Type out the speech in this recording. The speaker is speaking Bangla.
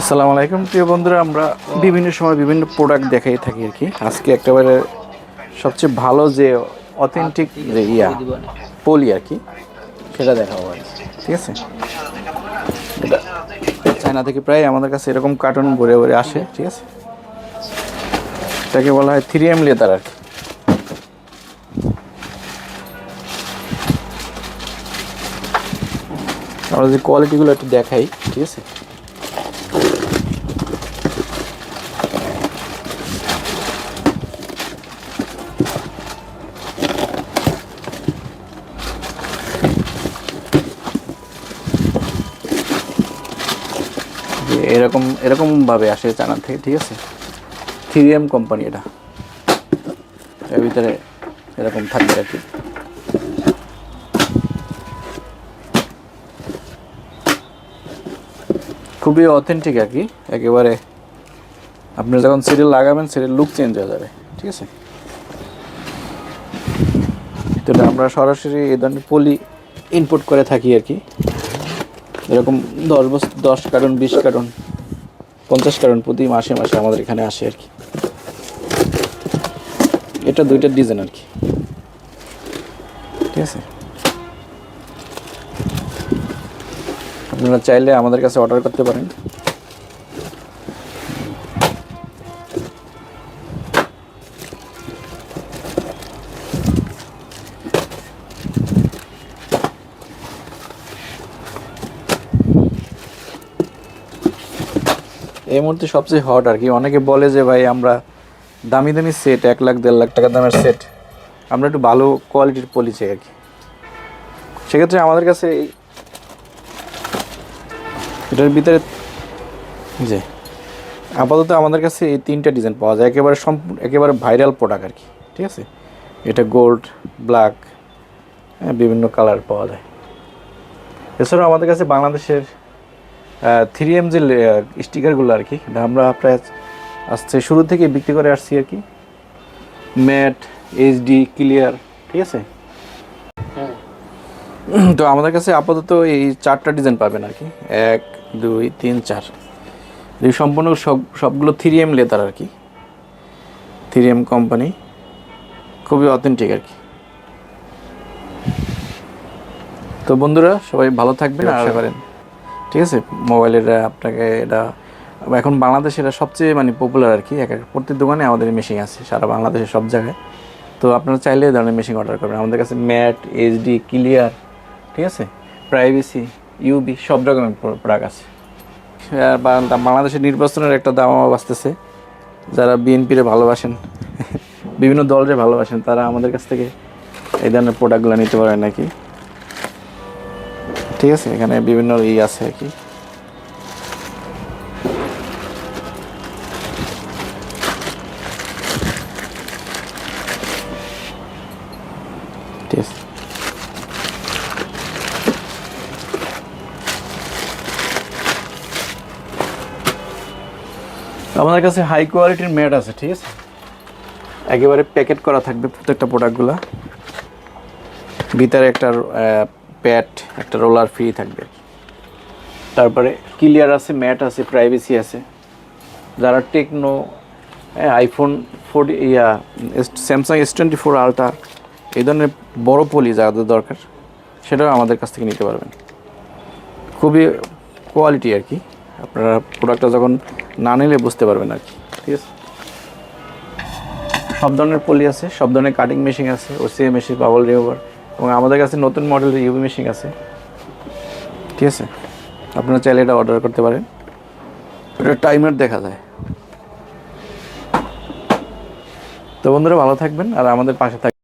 আসসালামু আলাইকুম, প্রিয় বন্ধুরা, আমরা বিভিন্ন সময় বিভিন্ন প্রোডাক্ট দেখাই থাকি আর কি। আজকে একেবারে সবচেয়ে ভালো যে অথেন্টিক যে ইয়া পলি আর কি, সেটা দেখাবো আর ঠিক আছে? চায়না থেকে প্রায় আমাদের কাছে এরকম কার্টুন ভরে ভরে আসে, ঠিক আছে? এটাকে বলা হয় থ্রি এম লেদার আর কি। আমরা যে কোয়ালিটিগুলো একটু দেখাই, ঠিক আছে? এরকম এরকম ভাবে আসে চায়না থেকে, ঠিক আছে? থ্রি এম কোম্পানি এটা। এর ভিতরে এরকম থাকবে আর কি। খুবই অথেন্টিক আর কি, একেবারে। আপনি যখন সিরিয়াল লাগাবেন সিরিয়াল লুক চেঞ্জ হয়ে যাবে, ঠিক আছে? তো আমরা সরাসরি এই ধরনের পলি ইনপুট করে থাকি আর কি। এরকম দশ বছর দশ কার্টন, বিশ কার্টন। পঞ্চাশ কারণ প্রতি মাসে মাসে আমাদের এখানে আসে আর কি। এটা দুইটা ডিজাইন আর কি। ঠিক আছে? আপনারা চাইলে আমাদের কাছে অর্ডার করতে পারেন। এই মুহূর্তে সবচেয়ে হট আর কি। অনেকে বলে যে, ভাই, আমরা দামি দামি সেট এক লাখ, দেড় লাখ টাকা দামের সেট আমরা একটু ভালো কোয়ালিটির পলি চাই আর কি। সেক্ষেত্রে আমাদের কাছে এটার ভিতরে যে আপাতত আমাদের কাছে এই তিনটা ডিজাইন পাওয়া যায়। একেবারে সম্পূর্ণ একেবারে ভাইরাল প্রোডাক্ট আর কি, ঠিক আছে? এটা গোল্ড ব্ল্যাক বিভিন্ন কালার পাওয়া যায়। এছাড়াও আমাদের কাছে বাংলাদেশের থ্রি এম যে স্টিকারগুলো আর কি এটা আমরা প্রায় আসছে শুরু থেকে বিক্রি করে আসছি আর কি। ম্যাট এইচডি ক্লিয়ার ঠিক আছে? তো আমাদের কাছে আপাতত এই চারটা ডিজাইন পাবেন আর কি। এক দুই তিন চার। এই সম্পূর্ণ সব সবগুলো থ্রি এম লেদার আর কি। Three M company. খুবই অথেন্টিক আর কি। তো বন্ধুরা সবাই ভালো থাকবেন আশা করেন। ঠিক আছে? মোবাইলের আপনাকে এটা, এখন বাংলাদেশে এটা সবচেয়ে মানে পপুলার আর কি। এক এক প্রত্যেক দোকানে আমাদের মেশিন আছে, সারা বাংলাদেশের সব জায়গায়। তো আপনারা চাইলে এই ধরনের মেশিন অর্ডার করবেন। আমাদের কাছে ম্যাট এইচডি ক্লিয়ার ঠিক আছে? প্রাইভেসি ইউবি সব রকমের প্রোডাক্ট আছে। বাংলাদেশের নির্বাচনের একটা দাম বাঁচতেছে। যারা বিএনপিরে ভালোবাসেন, বিভিন্ন দলরে ভালোবাসেন, তারা আমাদের কাছ থেকে এই ধরনের প্রোডাক্টগুলো নিতে পারেন নাকি? ঠিক আছে, এখানে বিভিন্ন ই আছে আর কি। আমাদের কাছে হাই কোয়ালিটির ম্যাট আছে, ঠিক আছে? একেবারে প্যাকেট করা থাকবে প্রত্যেকটা প্রোডাক্টগুলো ভিতরে একটা প্যাট একটা রোলার ফ্রি থাকবে। তারপরে ক্লিয়ার আছে, ম্যাট আছে, প্রাইভেসি আছে। যারা টেকনো আইফোন ফোর্টি ইয়া Samsung S twenty four ultra, এই ধরনের বড় পলি যাদের দরকার, সেটাও আমাদের কাছ থেকে নিতে পারবেন। খুবই কোয়ালিটি আর কি। আপনারা প্রোডাক্টটা যখন না নিলে বুঝতে পারবেন আর কি, ঠিক আছে? সব ধরনের পলি আছে, সব ধরনের কাটিং মেশিন আছে ওসিএ মেশিন বাবল রিমুভার এবং আমাদের কাছে নতুন মডেলের ইউবি মেশিন আছে। ঠিক আছে? আপনারা চাইলে এটা অর্ডার করতে পারেন। এটা টাইমার দেখা যায়। তো বন্ধুরা ভালো থাকবেন আর আমাদের পাশে থাকবেন।